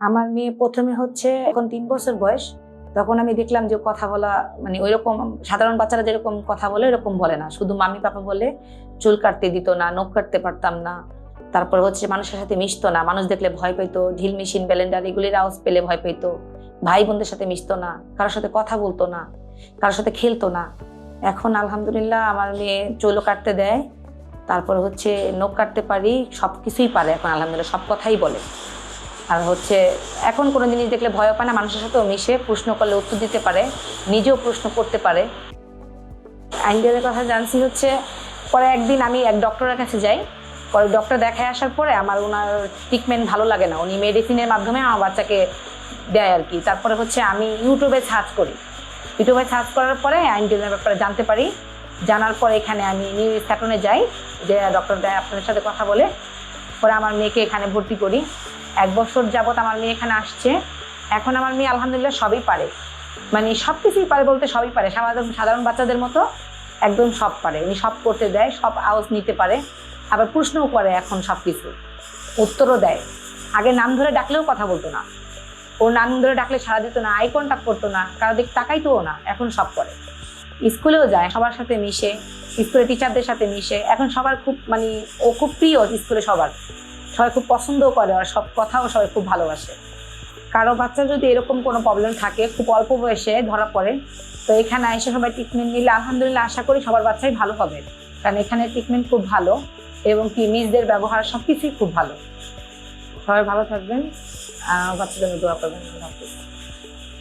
আমার মেয়ে প্রথমে হচ্ছে এখন তিন বছর বয়স, তখন আমি দেখলাম যে কথা বলা মানে ওইরকম সাধারণ বাচ্চারা যেরকম কথা বলে এরকম বলে না। শুধু মামি পাপা বলে চুল কাটতে দিত না, নখ কাটতে পারতাম না। তারপর হচ্ছে মানুষের সাথে মিশতো না। মানুষ দেখলে ভয় পেতো ঢিল মেশিন, ব্যালেন্ডার, এগুলির আওয়াজ পেলে ভয় পেতো ভাই বোনদের সাথে মিশতো না, কারোর সাথে কথা বলতো না, কারোর সাথে খেলতো না। এখন আলহামদুলিল্লাহ আমার মেয়ে চুলও কাটতে দেয়, তারপর হচ্ছে নখ কাটতে পারি সব কিছুই পারে এখন আলহামদুলিল্লাহ, সব কথাই বলে। আর হচ্ছে, এখন কোনো জিনিস দেখলে ভয় পায় না, মানুষের সাথেও মিশে, প্রশ্ন করলে উত্তর দিতে পারে, নিজেও প্রশ্ন করতে পারে। আইনজেলের কথা জানছি হচ্ছে, পরে একদিন আমি এক ডক্টরের কাছে যাই, পরে ডক্টর দেখায় আসার পরে আমার ওনার ট্রিটমেন্ট ভালো লাগে না। উনি মেডিসিনের মাধ্যমে আমার বাচ্চাকে দেয় আর কি। তারপরে হচ্ছে আমি ইউটিউবে সার্চ করি। ইউটিউবে সার্চ করার পরে আইনজেলের ব্যাপারে জানতে পারি। জানার পরে এখানে আমি নিউ স্ট্যাটনে যাই, যে ডক্টর দেয় আপনাদের সাথে কথা বলে, পরে আমার মেয়েকে এখানে ভর্তি করি। এক বছর যাবত আমার মেয়ে এখানে আসছে। এখন আমার মেয়ে আলহামদুলিল্লাহ সবই পারে। মানে সব কিছুই পারে বলতে সবই পারে। সাধারণ সাধারণ বাচ্চাদের মতো একদম সব পারে। উনি সব করতে দেয়, সব আওয়াজ নিতে পারে। আবার প্রশ্নও করে এখন সব কিছু উত্তরও দেয়। আগে নাম ধরে ডাকলেও কথা বলতো না। ওর নাম ধরে ডাকলে সারা দিত না, আই কন্ট্যাক্ট করতো না, কারও দিক তাকাইতোও না। এখন সব করে। স্কুলেও যায়, সবার সাথে মিশে। স্কুলে টিচারদের সাথে মিশে। এখন সবার খুব মানে ও খুব প্রিয় স্কুলে সবার। সবাই খুব পছন্দও করে আর সব কথাও সবাই খুব ভালোবাসে। কারও বাচ্চা যদি এরকম কোনো প্রবলেম থাকে, খুব অল্প বয়সে ধরা পড়ে, তো এখানে এসে সবাই ট্রিটমেন্ট নিলে আলহামদুলিল্লাহ আশা করি সবার বাচ্চাই ভালো হবে। কারণ এখানে ট্রিটমেন্ট খুব ভালো এবং কি মিসদের ব্যবহার সব কিছুই খুব ভালো। সবাই ভালো থাকবেন। বাচ্চাদের দোয়া করবেন।